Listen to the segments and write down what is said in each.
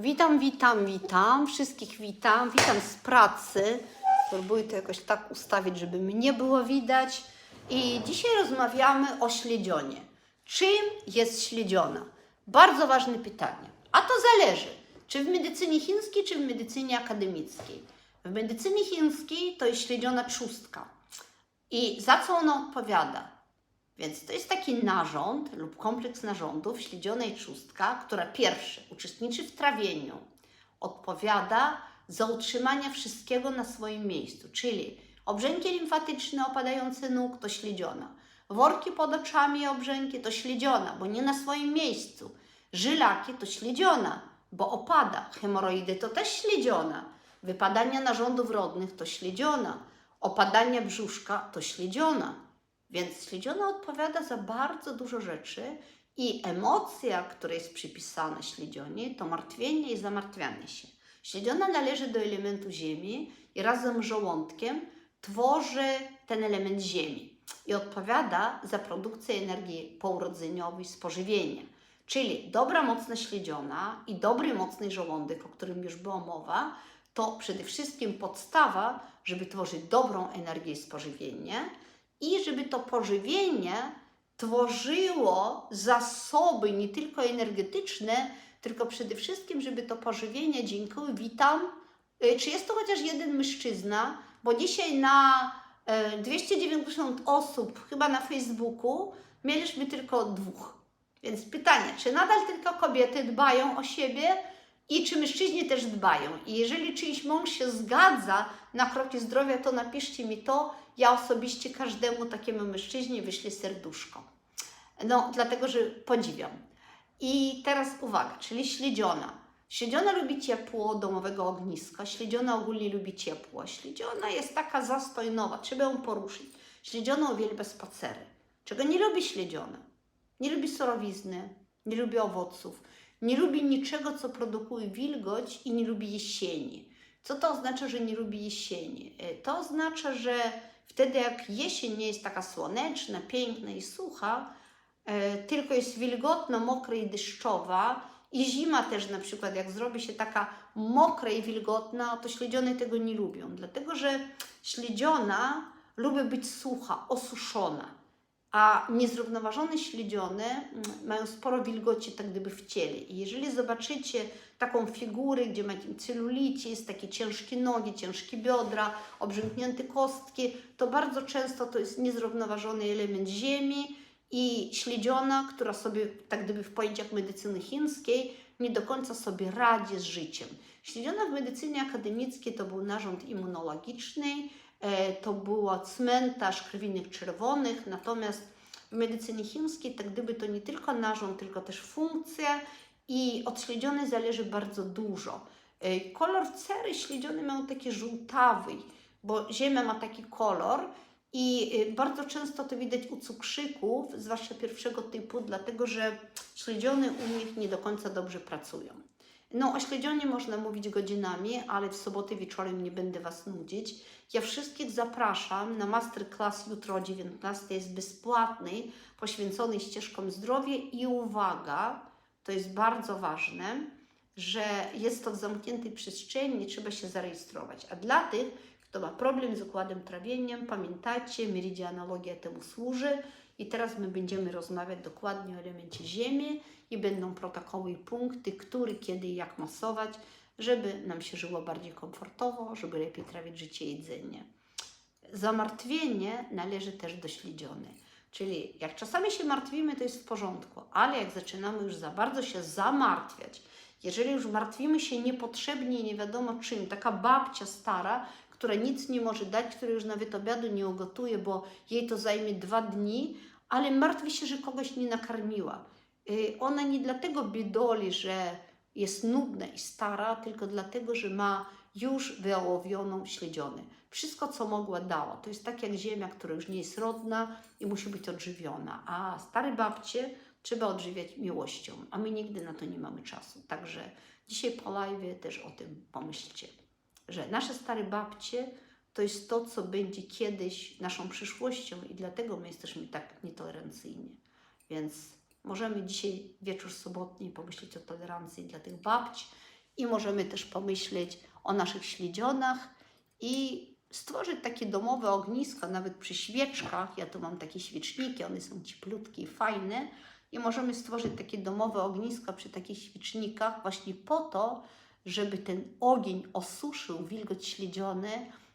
Witam, witam, witam. Wszystkich witam. Witam z pracy. Spróbuję to jakoś tak ustawić, żeby mnie było widać. I dzisiaj rozmawiamy o śledzionie. Czym jest śledziona? Bardzo ważne pytanie. A to zależy, czy w medycynie chińskiej, czy w medycynie akademickiej. W medycynie chińskiej to jest śledziona trzustka. I za co ona odpowiada? Więc to jest taki narząd lub kompleks narządów śledzionej trzustka, która pierwsze uczestniczy w trawieniu, odpowiada za utrzymanie wszystkiego na swoim miejscu, czyli obrzęki limfatyczne opadające nóg to śledziona, worki pod oczami obrzęki to śledziona, bo nie na swoim miejscu, żylaki to śledziona, bo opada, hemoroidy to też śledziona, wypadania narządów rodnych to śledziona, opadanie brzuszka to śledziona. Więc śledziona odpowiada za bardzo dużo rzeczy i emocja, która jest przypisana śledzionie, to martwienie i zamartwianie się. Śledziona należy do elementu ziemi i razem z żołądkiem tworzy ten element ziemi i odpowiada za produkcję energii pourodzeniowej z pożywienia. Czyli dobra, mocna śledziona i dobry, mocny żołądek, o którym już była mowa, to przede wszystkim podstawa, żeby tworzyć dobrą energię z pożywienia i żeby to pożywienie tworzyło zasoby nie tylko energetyczne, tylko przede wszystkim, żeby to pożywienie, dziękuję, witam. Y, Czy jest to chociaż jeden mężczyzna? Bo dzisiaj na y, 290 osób, chyba na Facebooku, mieliśmy tylko dwóch. Więc pytanie, czy nadal tylko kobiety dbają o siebie i czy mężczyźni też dbają? I jeżeli czyjś mąż się zgadza na kroki zdrowia, to napiszcie mi to. Ja osobiście każdemu takiemu mężczyźnie wyślę serduszko. No, dlatego, że podziwiam. I teraz uwaga, czyli śledziona. Śledziona lubi ciepło domowego ogniska, śledziona ogólnie lubi ciepło. Śledziona jest taka zastojnowa, trzeba ją poruszyć. Śledziona uwielbia spacery. Czego nie lubi śledziona? Nie lubi surowizny, nie lubi owoców, nie lubi niczego, co produkuje wilgoć i nie lubi jesieni. Co to oznacza, że nie lubi jesieni? E, To oznacza, że wtedy jak jesień nie jest taka słoneczna, piękna i sucha, e, tylko jest wilgotna, mokra i deszczowa i zima też na przykład, jak zrobi się taka mokra i wilgotna, to śledzione tego nie lubią, dlatego że śledziona lubi być sucha, osuszona a niezrównoważone śledzione mm, mają sporo wilgoci tak gdyby w ciele. I jeżeli zobaczycie taką figurę, gdzie macie celulitis, takie ciężkie nogi, ciężkie biodra, obrzęknięte kostki, to bardzo często to jest niezrównoważony element ziemi i śledziona, która sobie tak gdyby w pojęciach medycyny chińskiej nie do końca sobie radzi z życiem. Śledziona w medycynie akademickiej to był narząd immunologiczny, to było cmentarz krwinych czerwonych, natomiast w medycynie chińskiej tak gdyby to nie tylko narząd, tylko też funkcja i od śledziony zależy bardzo dużo. E, Kolor cery śledziony miał taki żółtawy, bo ziemia ma taki kolor i e, bardzo często to widać u cukrzyków, zwłaszcza pierwszego typu, dlatego że śledziony u nich nie do końca dobrze pracują. No, o śledzionie można mówić godzinami, ale w sobotę wieczorem nie będę Was nudzić. Ja wszystkich zapraszam na masterclass jutro o 19 jest bezpłatny, poświęcony ścieżkom zdrowia i uwaga, to jest bardzo ważne, że jest to w zamkniętej przestrzeni, trzeba się zarejestrować. A dla tych, kto ma problem z układem trawieniem, pamiętajcie, meridianologia temu służy. I teraz my będziemy rozmawiać dokładnie o elemencie Ziemi i będą protokoły i punkty, który, kiedy i jak masować, żeby nam się żyło bardziej komfortowo, żeby lepiej trawić życie i jedzenie. Zamartwienie należy też do śledziony. Czyli jak czasami się martwimy, to jest w porządku, ale jak zaczynamy już za bardzo się zamartwiać, jeżeli już martwimy się niepotrzebnie i nie wiadomo czym, taka babcia stara, która nic nie może dać, która już nawet obiadu nie ugotuje, bo jej to zajmie dwa dni, ale martwi się, że kogoś nie nakarmiła. Y, Ona nie dlatego biedoli, że jest nudna i stara, tylko dlatego, że ma już wyołowioną śledzionę. Wszystko, co mogła, dała. To jest tak jak ziemia, która już nie jest rodna i musi być odżywiona. A stare babcie trzeba odżywiać miłością, a my nigdy na to nie mamy czasu. Także dzisiaj po live też o tym pomyślcie, że nasze stare babcie to jest to, co będzie kiedyś naszą przyszłością i dlatego my jesteśmy tak nietolerancyjni. Więc możemy dzisiaj wieczór sobotni pomyśleć o tolerancji dla tych babci i możemy też pomyśleć o naszych śledzionach i stworzyć takie domowe ognisko, nawet przy świeczkach. Ja tu mam takie świeczniki, one są cieplutkie i fajne. I możemy stworzyć takie domowe ognisko przy takich świecznikach właśnie po to, żeby ten ogień osuszył wilgoć śledziony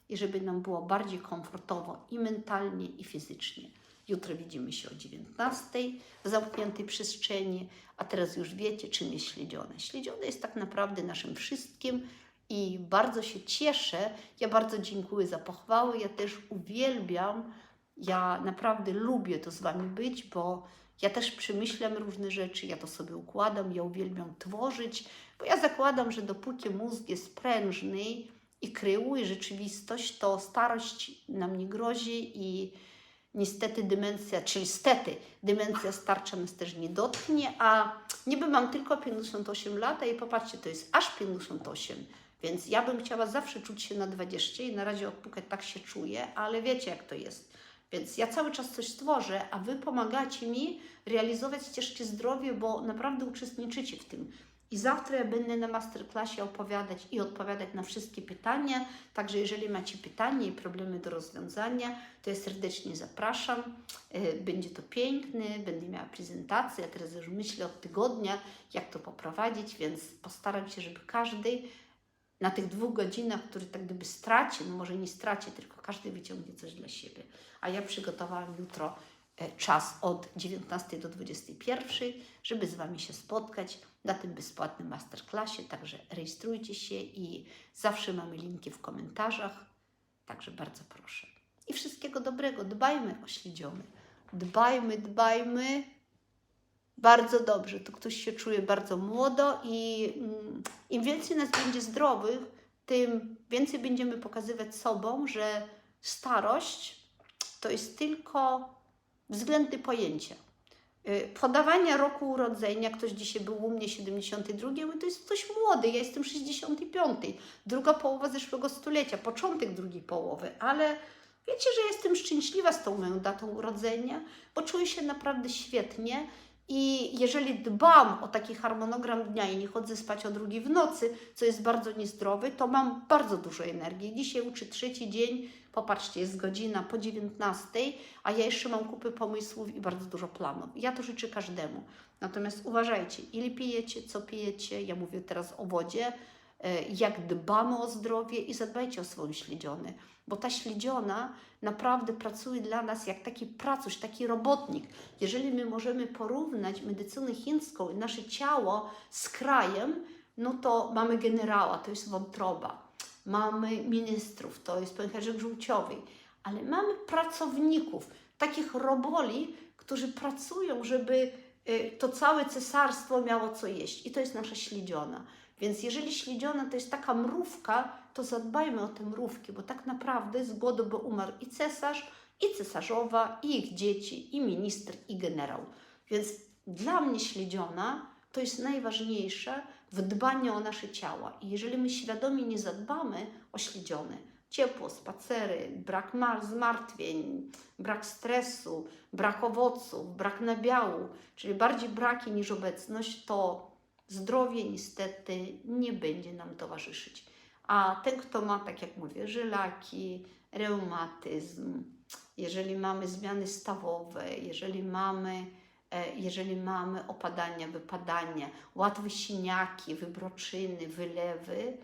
i żeby nam było bardziej komfortowo i mentalnie, i fizycznie. Jutro widzimy się o 19 w zamkniętej przestrzeni, a teraz już wiecie, czym jest śledzione. Śledzione jest tak naprawdę naszym wszystkim i bardzo się cieszę. Ja bardzo dziękuję za pochwały. Ja też uwielbiam, ja naprawdę lubię to z Wami być, bo ja też przemyślam różne rzeczy, ja to sobie układam, ja uwielbiam tworzyć, bo ja zakładam, że dopóki mózg jest prężny i kreuje rzeczywistość, to starość nam nie grozi i niestety demencja, czyli stety, demencja starcza nas też nie dotknie, a niby mam tylko 58 lat, i popatrzcie, to jest aż 58, więc ja bym chciała zawsze czuć się na 20 i na razie odpukać tak się czuję, ale wiecie jak to jest. Więc ja cały czas coś stworzę, a Wy pomagacie mi realizować ścieżki zdrowia, bo naprawdę uczestniczycie w tym. I zawsze ja będę na masterclassie opowiadać i odpowiadać na wszystkie pytania. Także jeżeli macie pytania i problemy do rozwiązania, to ja serdecznie zapraszam. E, Będzie to piękne, będę miała prezentację. Ja teraz już myślę od tygodnia, jak to poprowadzić, więc postaram się, żeby każdy na tych dwóch godzinach, które tak gdyby straci, no może nie straci, tylko każdy wyciągnie coś dla siebie. A ja przygotowałam jutro e, czas od 19 do 21, żeby z Wami się spotkać na tym bezpłatnym masterclassie. Także rejestrujcie się i zawsze mamy linki w komentarzach. Także bardzo proszę. I wszystkiego dobrego. Dbajmy o śledziony. Dbajmy, dbajmy. Bardzo dobrze. Tu ktoś się czuje bardzo młodo i mm, im więcej nas będzie zdrowych, tym więcej będziemy pokazywać sobą, że starość to jest tylko względny pojęcia. Y, Podawania roku urodzenia, ktoś dzisiaj był u mnie 72, mówię, to jest ktoś młody, ja jestem 65, druga połowa zeszłego stulecia, początek drugiej połowy, ale wiecie, że jestem szczęśliwa z tą moją datą urodzenia, bo czuję się naprawdę świetnie i jeżeli dbam o taki harmonogram dnia i nie chodzę spać o drugiej w nocy, co jest bardzo niezdrowe, to mam bardzo dużo energii. Dzisiaj uczę trzeci dzień, popatrzcie, jest godzina po 19, a ja jeszcze mam kupę pomysłów i bardzo dużo planów. Ja to życzę każdemu. Natomiast uważajcie, ile pijecie, co pijecie, ja mówię teraz o wodzie, e, jak dbamy o zdrowie i zadbajcie o swoją śledzionę, bo ta śledziona naprawdę pracuje dla nas jak taki pracuś, taki robotnik. Jeżeli my możemy porównać medycynę chińską i nasze ciało z krajem, no to mamy generała, to jest wątroba, mamy ministrów, to jest pęcherzyk żółciowy, ale mamy pracowników, takich roboli, którzy pracują, żeby to całe cesarstwo miało co jeść i to jest nasza śledziona. Więc jeżeli śledziona to jest taka mrówka, to zadbajmy o te mrówki, bo tak naprawdę z głodu by umarł i cesarz, i cesarzowa, i ich dzieci, i minister, i generał. Więc dla mnie śledziona to jest najważniejsze w dbaniu o nasze ciała. I jeżeli my świadomie nie zadbamy o śledzione, ciepło, spacery, brak ma- zmartwień, brak stresu, brak owoców, brak nabiału, czyli bardziej braki niż obecność, to zdrowie niestety nie będzie nam towarzyszyć. A ten, kto ma, tak jak mówię, żylaki, reumatyzm, jeżeli mamy zmiany stawowe, jeżeli mamy, e, jeżeli mamy opadania, wypadania, łatwe siniaki, wybroczyny, wylewy,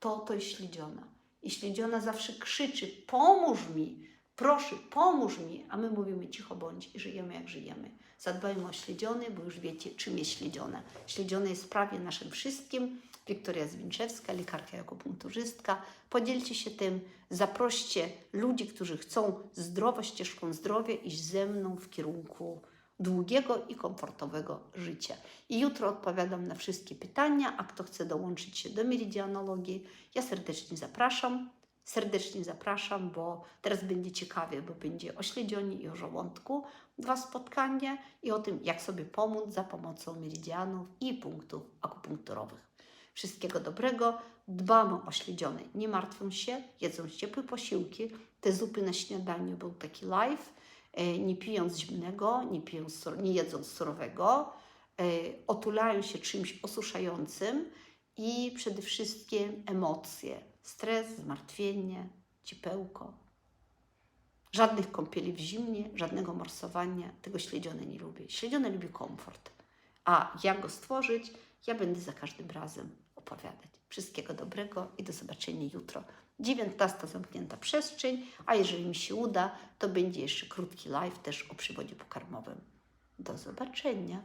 to to jest śledziona. I śledziona zawsze krzyczy, pomóż mi, proszę, pomóż mi, a my mówimy cicho bądź i żyjemy jak żyjemy. Zadbajmy o śledziony, bo już wiecie, czym jest śledziona. Śledziona jest prawie naszym wszystkim. Wiktoria Zwinczewska, lekarka i akupunkturzystka. Podzielcie się tym, zaproście ludzi, którzy chcą zdrowo ścieżką zdrowia iść ze mną w kierunku długiego i komfortowego życia. I jutro odpowiadam na wszystkie pytania, a kto chce dołączyć się do meridianologii, ja serdecznie zapraszam. Serdecznie zapraszam, bo teraz będzie ciekawie, bo będzie o śledzionie i o żołądku dwa spotkania i o tym, jak sobie pomóc za pomocą meridianów i punktów akupunkturowych. Wszystkiego dobrego, dbamy o śledzione, nie martwią się, jedzą ciepłe posiłki. Te zupy na śniadaniu był taki live, nie pijąc zimnego, nie, pijąc, nie jedząc surowego, e, otulają się czymś osuszającym i przede wszystkim emocje. Stres, zmartwienie, ciepełko. Żadnych kąpieli w zimnie, żadnego morsowania. Tego śledzione nie lubi. Śledzione lubi komfort. A jak go stworzyć, ja będę za każdym razem Wszystkiego dobrego i do zobaczenia jutro. 19 zamknięta przestrzeń, a jeżeli mi się uda, to będzie jeszcze krótki live też o przywodzie pokarmowym. Do zobaczenia.